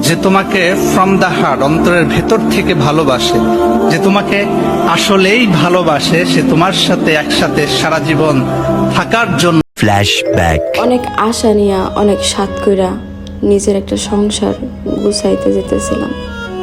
যে তোমাকে from the heart অন্তরের ভেতর থেকে ভালোবাসে যে তোমাকে আসলেই ভালোবাসে সে তোমার সাথে একসাথে সারা জীবন থাকার জন্য। Flashback. অনেক আশা নিয়া অনেক সাত কইরা নিজের একটা সংসার গুছাইতে যেতেছিলাম।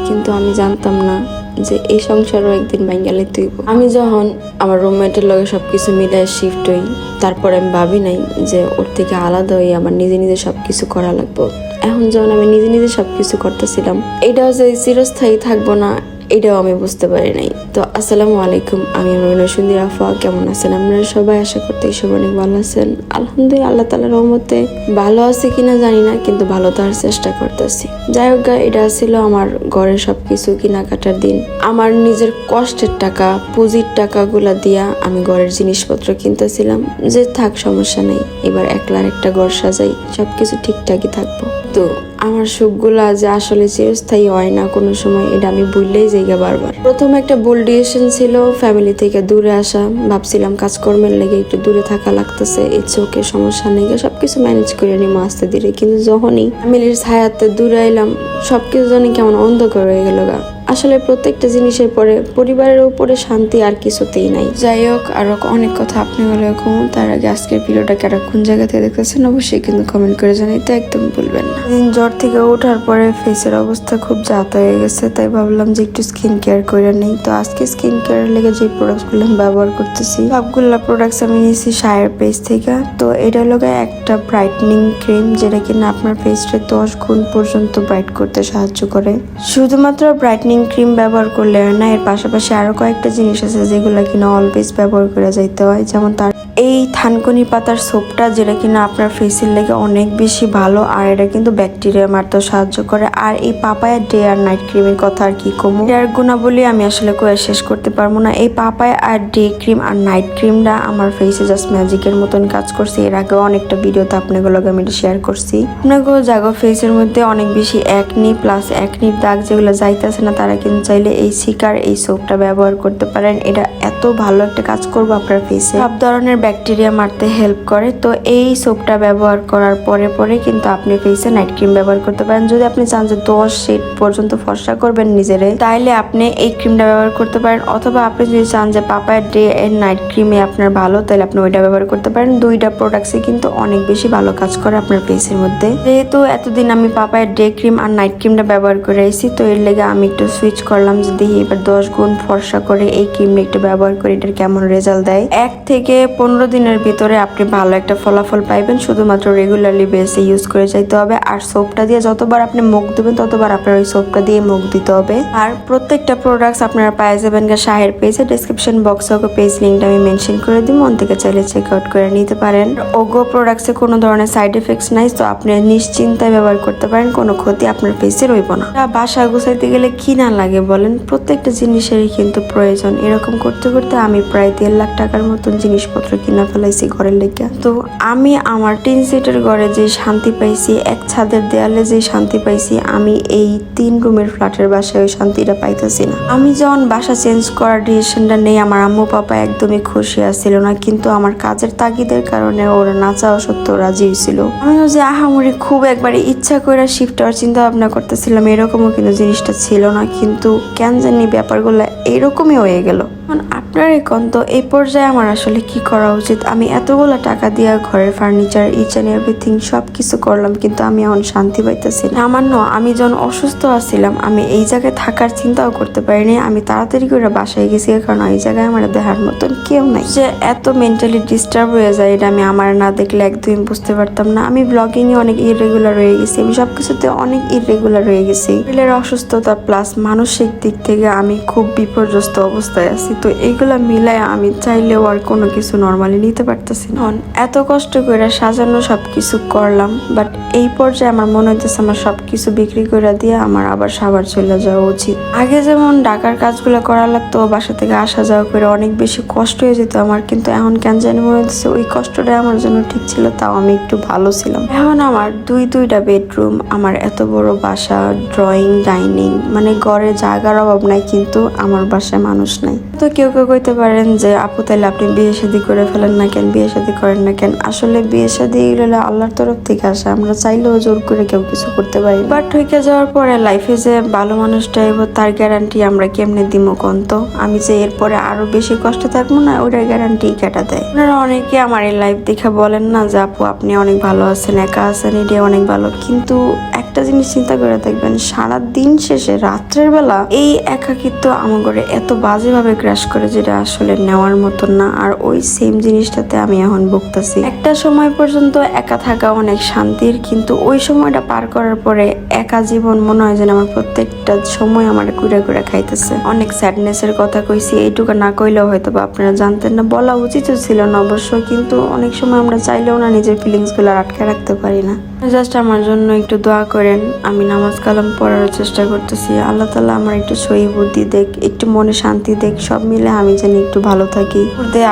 কিন্তু আমি জানতাম না যে এই সংসারও একদিন বাঙ্গালে তুইব আমি যখন আমার রুমমেটের লগে সবকিছু মিলাই শিফট হই তারপর আমি ভাবি নাই যে ওর থেকে আলাদা হয়ে আমার নিজে নিজে সবকিছু করা লাগবে। এখন যখন আমি নিজে নিজে সবকিছু করতেছিলাম, এটাও যে চিরস্থায়ী থাকব না, এটাও আমি বুঝতে পারি নাই। তো আসসালামু আলাইকুম, আমি নসুন্দি আফা, কেমন আছেন আপনারা সবাই? আশা করতে সব অনেক ভালো আছেন। আলহামদুলিল্লাহ, আল্লাহ তালার রহমতে ভালো আছে কিনা জানি না, কিন্তু ভালো তার চেষ্টা করতেছি। যাই হোক এটা ছিল আমার ঘরের সবকিছু কেনাকাটার দিন। আমার নিজের কষ্টের টাকা, পুঁজির টাকাগুলা দিয়া আমি ঘরের জিনিসপত্র কিনতেছিলাম। যে থাক, সমস্যা নেই, এবার একলার একটা ঘর সাজাই, সবকিছু ঠিকঠাকই থাকব। তো আমার সুখগুলা যে আসলে চিরস্থায়ী হয় না কোনো সময়, এটা আমি বললেই যাইগা বারবার। প্রথম একটা বোল ডিসিশন ছিল ফ্যামিলি থেকে দূরে আসা। ভাবছিলাম কাজকর্মের লেগে একটু দূরে থাকা লাগতেছে ইচ্ছে ওকে সমস্যা নেই সব কিছু ম্যানেজ করে নিম আসতে ধীরে। কিন্তু যখনই ফ্যামিলির ছায়াতে দূরে এলাম সব কিছু জানি কেমন অন্ধকার হয়ে গেল গা। আসলে প্রত্যেকটা জিনিসের পরে পরিবারের উপরে শান্তি আর কিছুতেই নাই। যাই হোক আরও অনেক কথা আপনি বলে কমু তার আগে আজকের ভিডিওটা কারা কোন জায়গা থেকে দেখতেছেন অবশ্যই কিন্তু কমেন্ট করে জানাইতে একদম ভুলবেন না। দিন জ্বর থেকে ওঠার পরে ফেসের অবস্থা খুব জাত হয়ে গেছে তাই ভাবলাম যে একটু স্কিন কেয়ার করে নেই। তো আজকে স্কিন কেয়ার লেগে যে প্রোডাক্টগুলো আমি ব্যবহার করতেছি সবগুলা প্রোডাক্টস আমি নিয়েছি সায়ের পেজ থেকে। তো এটা হলো একটা ব্রাইটনিং ক্রিম যেটা কিনা আপনার ফেসটা দশ গুণ পর্যন্ত ব্রাইট করতে সাহায্য করে। শুধুমাত্র ব্রাইটনিং ক্রিম ব্যবহার করলে হয় না, এর পাশাপাশি আরও কয়েকটা জিনিস আছে যেগুলো কিনা অলওয়েজ ব্যবহার করে যাইতে হয়, যেমন তার এই থানকুনি পাতার সোপটা যেটা কিনা আপনার ফেসের লেগে অনেক বেশি ভালো, আর এটা কিন্তু ব্যাকটেরিয়া মারতে সাহায্য করে। আর এই পাপায়া ডে আর নাইট ক্রিমের কথা আর কি কমু। এর গুণাবলী আমি আসলে কয়ে শেষ করতে পারব না। এই পাপায়া আর ডে ক্রিম আর নাইট ক্রিমটা আমার ফেসে জাস্ট ম্যাজিকের মতন কাজ করছে। এর আগেও অনেকটা ভিডিওতে আপনাগুলোকে আমি শেয়ার করছি। আপনাকেও জাগো ফেসের মধ্যে অনেক বেশি একনি প্লাস একনির দাগ যেগুলো যাইতেছে না, তারা কিন্তু চাইলে এই শিকার এই সোপটা ব্যবহার করতে পারেন। এটা এত ভালো একটা কাজ করব আপনার ফেসে সব ধরনের ব্যাকটেরিয়া মারতে হেল্প করে। তো এই সোপটা ব্যবহার করার পরে পরে কিন্তু আপনি ফেসে নাইট ক্রিম ব্যবহার করতে পারেন। যদি আপনি চান যে দশ শেড পর্যন্ত ফর্সা করবেন নিজেরে, তাইলে আপনি এই ক্রিমটা ব্যবহার করতে পারেন। অথবা আপনি যদি চান যে পাপায় ডে এর নাইট ক্রিমে আপনার ভালো তাহলে আপনি ওইটা ব্যবহার করতে পারেন। দুইটা প্রোডাক্টসই কিন্তু অনেক বেশি ভালো কাজ করে আপনার ফেসের মধ্যে। যেহেতু এতদিন আমি পাপায় ডে ক্রিম আর নাইট ক্রিমটা ব্যবহার করে এসেছি, তো এর লেগে আমি একটু সুইচ করলাম যে দেখি এবার দশ গুণ ফর্সা করে এই ক্রিমটা একটু ব্যবহার করে এটার কেমন রেজাল্ট দেয়? এক থেকে পনেরো দিনের ভিতরে আপনি ভালো একটা ফলাফল পাইবেন, শুধুমাত্র রেগুলারলি বেসে ইউজ করে যাইতে হবে। আর সোপটা দিয়ে যতবার আপনি মুখ দেবেন ততবার আপনার ওই সোপটা দিয়ে মুখ দিতে হবে। আর প্রত্যেকটা প্রোডাক্টস আপনারা পাই যাবেন গা শাহের পেজে ডিসক্রিপশন বক্সে ওকে পেজ লিঙ্কটা আমি মেনশন করে দিব মন থেকে চাইলে চেক আউট করে নিতে পারেন। ওগো প্রোডাক্টসে কোনো ধরনের সাইড এফেক্টস নাই, তো আপনি নিশ্চিন্তায় ব্যবহার করতে পারেন, কোনো ক্ষতি আপনার ফেসে রইব না। বাসা গুছাইতে গেলে কি না লাগে বলেন? প্রত্যেকটা জিনিসেরই কিন্তু প্রয়োজন, এরকম করতে করতে আমি প্রায় দেড় লাখ টাকার মতন জিনিসপত্র কিনা ফেলাইছি ঘরের লেগে তো আমি আমার টিন সেটের ঘরে যে শান্তি পাইছি, এক ছাদের দেয়ালে যে শান্তি পাইছি, আমি এই তিন রুমের ফ্ল্যাটের বাসায় ওই শান্তিটা পাইতেছি না। আমি যখন বাসা চেঞ্জ করার ডিসিশনটা নেই, আমার আম্মু পাপা একদমই খুশি আসছিল না, কিন্তু আমার কাজের তাগিদের কারণে ওরা না চাওয়া সত্ত্বেও রাজি হয়েছিল আমিও যে আহামরি খুব একবারে ইচ্ছা করে শিফট হওয়ার চিন্তা ভাবনা করতেছিলাম, এরকমও কিন্তু জিনিসটা ছিল না, কিন্তু কেন জানি ব্যাপারগুলো এরকমই হয়ে গেল। এখন আপনার এখন তো এই পর্যায়ে আমার আসলে কি করা উচিত? আমি এতগুলো টাকা দিয়ে ঘরের ফার্নিচার ইচ অ্যান্ড এভরিথিং সব কিছু করলাম, কিন্তু আমি এখন শান্তি পাইতেছি না। আমার ন আমি যখন অসুস্থ আছিলাম, আমি এই জায়গায় থাকার চিন্তাও করতে পারিনি। আমি তাড়াতাড়ি করে বাসায় গেছি, কারণ এই জায়গায় আমার দেহার মতন কেউ নাই। যে এত মেন্টালি ডিস্টার্ব হয়ে যায়, এটা আমি আমার না দেখলে একদমই বুঝতে পারতাম না। আমি ব্লগিং এ অনেক ইরেগুলার হয়ে গেছি, আমি সবকিছুতে অনেক ইরেগুলার হয়ে গেছি। শরীরের অসুস্থতা প্লাস মানসিক দিক থেকে আমি খুব বিপর্যস্ত অবস্থায় আছি। তো এইগুলা মিলায় আমি চাইলেও আর কোনো কিছু নর্মালি নিতে পারতেছি না। এত কষ্ট করে সাজানো সবকিছু করলাম বাট এই পর্যায়ে আমার মনে হইতেছে আমার সবকিছু বিক্রি করে দিয়ে আমার আবার সাবার চলে যাওয়া উচিত। আগে যেমন ঢাকার কাজগুলো করা লাগতো, বাসা থেকে আসা যাওয়া করে অনেক বেশি কষ্ট হয়ে যেত আমার, কিন্তু এখন কেন জানি মনে হচ্ছে ওই কষ্টটা আমার জন্য ঠিক ছিল, তাও আমি একটু ভালো ছিলাম। এখন আমার দুই দুইটা বেডরুম আমার এত বড় বাসা ড্রয়িং ডাইনিং মানে ঘরে জায়গার অভাব নাই, কিন্তু আমার বাসায় মানুষ নাই। তো কেউ কেউ কইতে পারেন যে, আপু, তাইলে আপনি বিয়ে শাদী করে ফেলেন না কেন? বিয়ে শাদী করেন না কেন? আসলে বিয়ে শাদী এগুলো আল্লাহর তরফ থেকে আসে। আমরা চাইলেও জোর করে কেউ কিছু করতে পারি বাট হইকে যাওয়ার পরে লাইফে যে ভালো মানুষটা এবো তার গ্যারান্টি আমরা কেমনে দিব কোন তো? আমি যে এরপরে আরও বেশি কষ্ট থাকব না, ওইটার গ্যারান্টি কেটা দেয়? আপনারা অনেকে আমার এই লাইফ দেখে বলেন না যে, আপু, আপনি অনেক ভালো আছেন, একা আছেন, এটা অনেক ভালো। কিন্তু একটা জিনিস চিন্তা করে দেখবেন সারা দিন শেষে রাত্রের বেলা এই একাকিত্ব আমার এত বাজেভাবে ক্রাশ করে যেটা আসলে নেওয়ার মতন না। আর ওই সেম জিনিসটাতে আমি এখন ভুগতেছি। একটা সময় পর্যন্ত একা থাকা অনেক শান্তির, কিন্তু ওই সময়টা পার করার পরে একা জীবন মনে হয় যেন আমার প্রত্যেকটা সময় আমার কুড়ে কুড়ে খাইতেছে। অনেক স্যাডনেস এর কথা কইছি, এইটুকু না কইলেও হয়তো বা আপনারা জানতেন না। বলা উচিত ছিল না অবশ্য, কিন্তু অনেক সময় আমরা চাইলেও না নিজের ফিলিংসগুলো আটকে রাখতে পারি না। জাস্ট আমার জন্য একটু দোয়া করেন। আমি নামাজ কালাম পড়ার চেষ্টা করতেছি। আল্লাহ তালা আমার একটু সহি বুদ্ধি দেখ, একটু মনে শান্তি দেখ, সব মিলে আমি যেন একটু ভালো থাকি।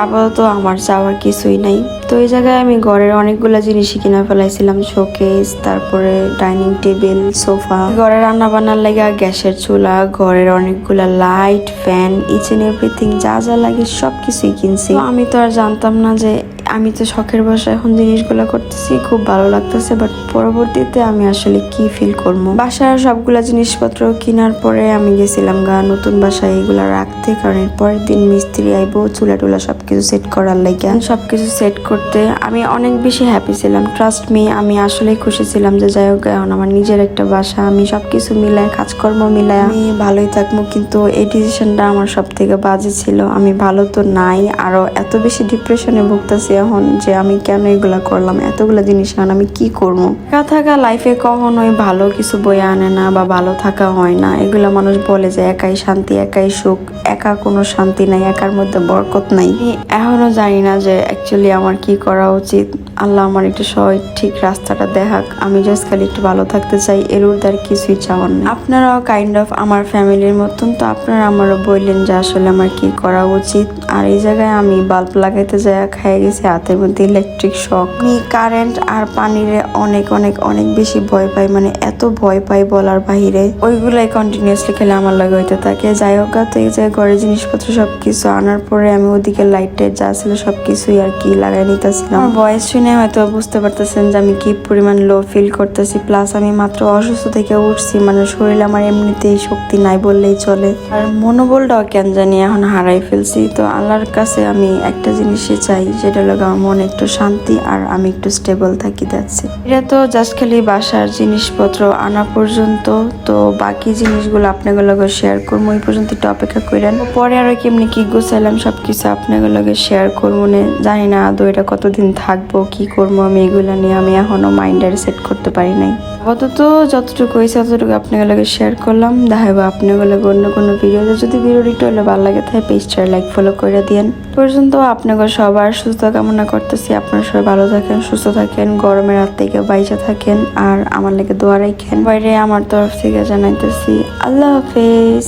আপাতত আমার চাওয়ার কিছুই নাই। তো এই জায়গায় আমি ঘরের অনেকগুলা জিনিসই কিনা ফেলাইছিলাম। শোকেস, তারপরে ডাইনিং টেবিল, সোফা। ঘরে রান্না বান্নার লাগা গ্যাসের চুলা, ঘরের অনেকগুলা light, fan each and everything যা যা লাগে সব কিছুই কিনছি আমি তো আর জানতাম না যে আমি তো শখের বসে এখন জিনিসগুলো করতেছি, খুব ভালো লাগতেছে বাট পরবর্তীতে আমি আসলে কি ফিল করব? বাসার সবগুলা জিনিসপত্র কেনার পরে আমি গেছিলাম গা নতুন বাসায় এগুলা রাখতে, কারণ এর পরের দিন মিস্ত্রি আইবো চুলা টুলা সবকিছু সেট করার লাগে সবকিছু সেট করতে আমি অনেক বেশি হ্যাপি ছিলাম ট্রাস্ট মি আমি আসলেই খুশি ছিলাম যে যাই হোক, এখন আমার নিজের একটা বাসা, আমি সবকিছু মিলায়, কাজকর্ম মিলায়, আমি ভালোই থাকব, কিন্তু এই ডিসিশনটা আমার সব থেকে বাজে ছিল। আমি ভালো তো নাই, আরও এত বেশি ডিপ্রেশনে ভুগতেছি এখন যে আমি কেন এগুলা করলাম, এতগুলো জিনিস এখন আমি কি করব? একা থাকা লাইফে কখনোই ভালো কিছু বই আনে না বা ভালো থাকা হয় না। এগুলা মানুষ বলে যে একাই শান্তি, একাই সুখ, একা কোনো শান্তি নাই, একার মধ্যে বরকত নাই। এখনও জানি না যে অ্যাকচুয়ালি আমার কি করা উচিত। আল্লাহ আমার একটু সবাই ঠিক রাস্তাটা দেখাক। আমি জাস্ট খালি একটু ভালো থাকতে চাই, এর আর কিছুই চাওয়ার নেই। আপনারাও কাইন্ড অফ আমার ফ্যামিলির মতন, তো আপনারা আমারও বললেন যে আসলে আমার কি করা উচিত। আর এই জায়গায় আমি বাল্ব লাগাইতে যাই খাইয়ে গেছি হাতের মধ্যে ইলেকট্রিক শক আমি কারেন্ট আর পানির অনেক অনেক অনেক বেশি ভয় পাই মানে এত ভয় পাই বলার বাহিরে। ওইগুলাই কন্টিনিউসলি খেলে আমার লাগে হইতে থাকে। যাই হোক তো এই যে ঘরের জিনিসপত্র সবকিছু আনার পরে আমি ওদিকে লাইট টাইট যা ছিল সবকিছুই আর কি লাগাই নিতেছিলাম। আমার ভয়েস শুনে হয়তো বুঝতে পারতেছেন যে আমি কি পরিমাণ লো ফিল করতেছি। প্লাস আমি মাত্র অসুস্থ থেকে উঠছি মানে শরীরে আমার এমনিতেই শক্তি নাই বললেই চলে। আর মনোবলটাও কেন জানি এখন হারাই ফেলছি। তো আল্লাহর কাছে আমি একটা জিনিসই চাই যেটা হলো আমার মনে একটু শান্তি আর আমি একটু স্টেবল থাকি যাচ্ছে এটা তো জাস্ট খালি বাসার জিনিসপত্র আনা পর্যন্ত, তো বাকি জিনিসগুলো আপনাদের লগে শেয়ার করব, এই পর্যন্ত একটু অপেক্ষা করেন। পরে আরও কেমনি কি গুছাইলাম সবকিছু আপনাদের লগে শেয়ার করব, না জানি না আদৌ এটা কতদিন থাকব, কি করব আমি এগুলো নিয়ে আমি এখনও মাইন্ডার সেট করতে পারি নাই। আপাতত যতটুকু হয়েছে, ততটুকু আপনাদের লগে শেয়ার করলাম। দেখাবো আপনাদের লগে অন্য কোনো ভিডিওতে। যদি ভিডিও একটু হলে ভালো লাগে, তাহলে পেজটা লাইক ফলো করে দিন পর্যন্ত আপনাদের সবার সুস্থ কামনা করতেছি। আপনারা সবাই ভালো থাকেন, সুস্থ থাকেন, গরমের রাত থেকে বাইচে থাকেন। আর আমার লাগে দোয়া রাখেন। বাইরে আমার তরফ থেকে জানাইতেছি, আল্লাহ হাফেজ।